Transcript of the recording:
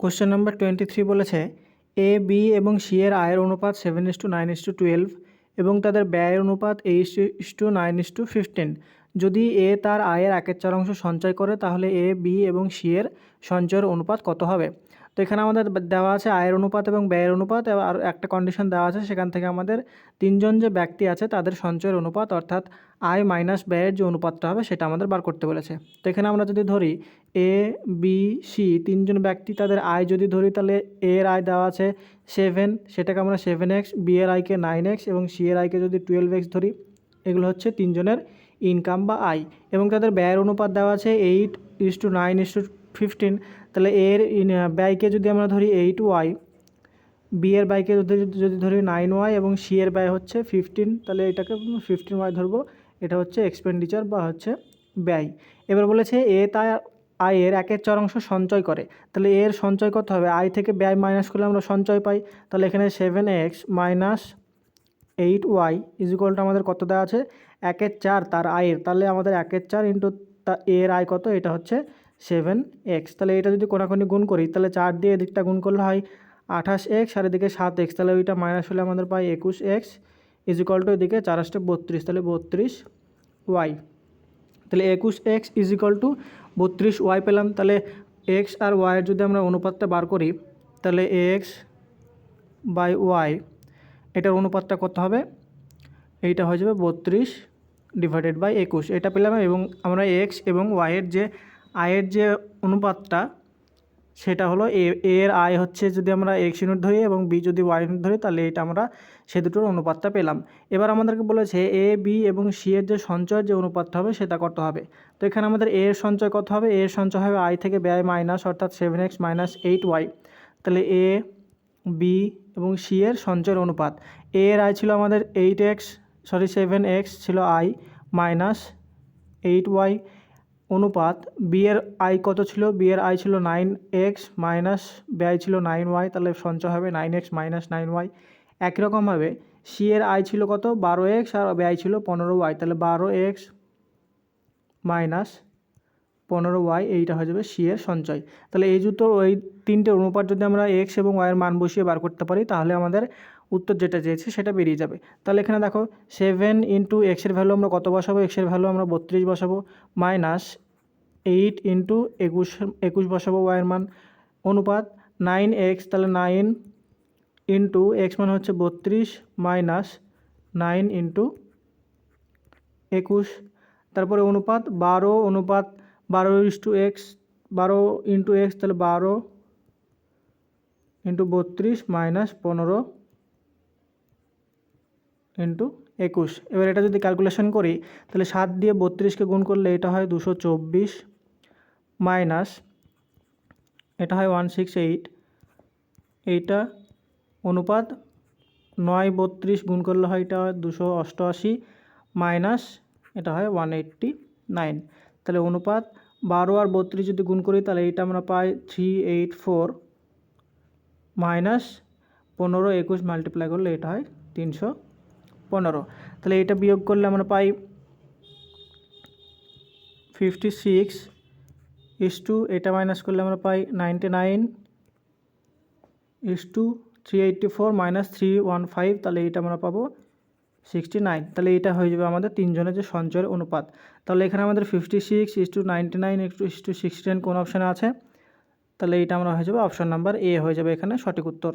Question number twenty three বলেছে A B এবং C এর আয়ের অনুপাত seven is to nine is to twelve এবং তাদের ব্যয়ের অনুপাত H is to nine is to fifteen যদি এ তার আয়ের একের চার অংশ সঞ্চয় করে, তাহলে এ বি এবং সি এর সঞ্চয়ের অনুপাত কত হবে? তো এখানে আমাদের দেওয়া আছে আয়ের অনুপাত এবং ব্যয়ের অনুপাত আর একটা কন্ডিশন দেওয়া আছে, সেখান থেকে আমাদের তিনজন যে ব্যক্তি আছে তাদের সঞ্চয়ের অনুপাত অর্থাৎ আয় মাইনাস ব্যয়ের যে অনুপাতটা হবে সেটা আমাদের বার করতে বলেছে। তো এখানে আমরা যদি ধরি এ বি সি তিনজন ব্যক্তি তাদের আয় যদি ধরি তাহলে এর আয় দেওয়া আছে সেভেন সেটাকে আমরা সেভেন এক্স বি এর আয়কে নাইন এক্স এবং সি এর আয়কে যদি টুয়েলভ এক্স ধরি, এগুলো হচ্ছে তিনজনের ইনকাম বা আয় এবং তাদের ব্যয়ের অনুপাত দেওয়া আছে eight is to nine is to fifteen তাহলে এর ব্যয়কে যদি আমরা ধরি এইট ওয়াই বি এর ব্যয়কে যদি যদি ধরি নাইন ওয়াই এবং সি এর ব্যয় হচ্ছে ফিফটিন তাহলে এটাকে ফিফটিন ওয়াই ধরবো। এটা হচ্ছে এক্সপেন্ডিচার বা হচ্ছে ব্যয়। এবার বলেছে এ তার আয়ের একের চার অংশ সঞ্চয় করে। তাহলে এর সঞ্চয় কত হবে? আয় থেকে ব্যয় মাইনাস করলে আমরা সঞ্চয় পাই। তাহলে এখানে seven x minus eight y ইজিকলটা আমাদের কত দেওয়া আছে? একের চার, তার আয়ের। তাহলে আমাদের একের চার ইন্টু এর আয় কত? এটা হচ্ছে সেভেন এক্স। তাহলে এটা যদি কোনাকুনি গুণ করি, তাহলে চার দিয়ে এদিকটা গুণ করলে হয় আঠাশ এক্স, আর এদিকে সাত এক্স, তাহলে ওইটা মাইনাস হলে আমাদের পাই একুশ এক্স ইজিকল টু এদিকে চার আসতে বত্রিশ, তাহলে বত্রিশ ওয়াই তাহলে একুশ এক্স ইজিকল টু বত্রিশ ওয়াই পেলাম, তাহলে এক্স আর ওয়াইয়ের যদি আমরা অনুপাতটা বার করি, তাহলে এক্স বাই ওয়াই এটার অনুপাতটা কত হবে? এইটা হয়ে যাবে বত্রিশ ডিভাইডেড বাই একুশ। এটা পেলাম এবং আমরা এক্স এবং ওয়াইয়ের যে আয়ের যে অনুপাতটা, সেটা হলো এ, এর আয় হচ্ছে যদি আমরা এক্স ইউনিট ধরি এবং বি যদি ওয়াই ইউনিট ধরি, তাহলে এটা আমরা সে দুটোর অনুপাতটা পেলাম। এবার আমাদেরকে বলেছে এ বি এবং সি এর যে সঞ্চয়ের যে অনুপাতটা হবে সেটা কত হবে? তো এখানে আমাদের এ এর সঞ্চয় কত হবে? এ এর সঞ্চয় হবে আই থেকে ব্যয় মাইনাস অর্থাৎ seven x minus eight y তাহলে এ বি এবং সি এর সঞ্চয়ের অনুপাত। এ এর আয় ছিল আমাদের eight x sorry seven x ছিল আই মাইনাস এইট ওয়াই অনুপাত বি এর আয় কত ছিল? বি এর আয় ছিল নাইন এক্স মাইনাস ব্যয় ছিল নাইন ওয়াই তাহলে সঞ্চয় হবে nine x minus nine y একই রকমভাবে সি এর আয় ছিল কত? বারো এক্স আর ব্যয় ছিল পনেরো ওয়াই তাহলে বারো এক্স মাইনাস পনেরো ওয়াই এইটা হয়ে যাবে সি এর সঞ্চয়। তাহলে এই জুতো ওই তিনটে অনুপাত যদি আমরা এক্স এবং ওয়াইয়ের মান বসিয়ে বার করতে পারি, তাহলে আমাদের উত্তর যেটা চেয়েছে সেটা বেরিয়ে যাবে। তাহলে এখানে দেখো সেভেন ইন্টু এক্সের ভ্যালু আমরা কত বসাবো? এক্সের ভ্যালু আমরা বত্রিশ বসাবো। মাইনাস এইট ইন্টু একুশ একুশ বসাবো ওয়াইয়ের মান। অনুপাত নাইন এক্স তাহলে নাইন ইন্টু এক্স মানে হচ্ছে বত্রিশ মাইনাস নাইন ইন্টু একুশ। তারপরে অনুপাত বারো অনুপাত বারো ইস টু এক্স বারো ইন্টু এক্স তাহলে বারো ইন্টু বত্রিশ মাইনাস পনেরো। ইন্টু একুশ। এবার এটা যদি ক্যালকুলেশন করি, তাহলে সাত দিয়ে বত্রিশকে গুণ করলে এটা হয় দুশো চব্বিশ মাইনাস এটা হয় ওয়ান সিক্স এইট এইটা অনুপাত নয় বত্রিশ গুণ করলে হয় এটা হয় দুশো অষ্টআশি মাইনাস এটা হয় ওয়ান এইট্টি নাইন তাহলে অনুপাত বারো আর বত্রিশ যদি গুণ করি, তাহলে এইটা আমরা পাই থ্রি এইট ফোর মাইনাস পনেরো একুশ মাল্টিপ্লাই করলে এটা হয় তিনশো পনেরো। তাহলে এটা বিয়োগ করলে আমরা পাই ফিফটি সিক্স ইস টু এটা মাইনাস করলে আমরা পাই ninety nine is to three eighty four minus three one five তাহলে এটা আমরা পাবো সিক্সটি নাইন তাহলে এটা হয়ে যাবে আমাদের তিনজনের যে সঞ্চয়ের অনুপাত। তাহলে এখানে আমাদের fifty six is to ninety nine is to sixty nine কোন অপশানে আছে? তাহলে এইটা আমরা হয়ে যাবে অপশান নাম্বার এ হয়ে যাবে এখানে সঠিক উত্তর।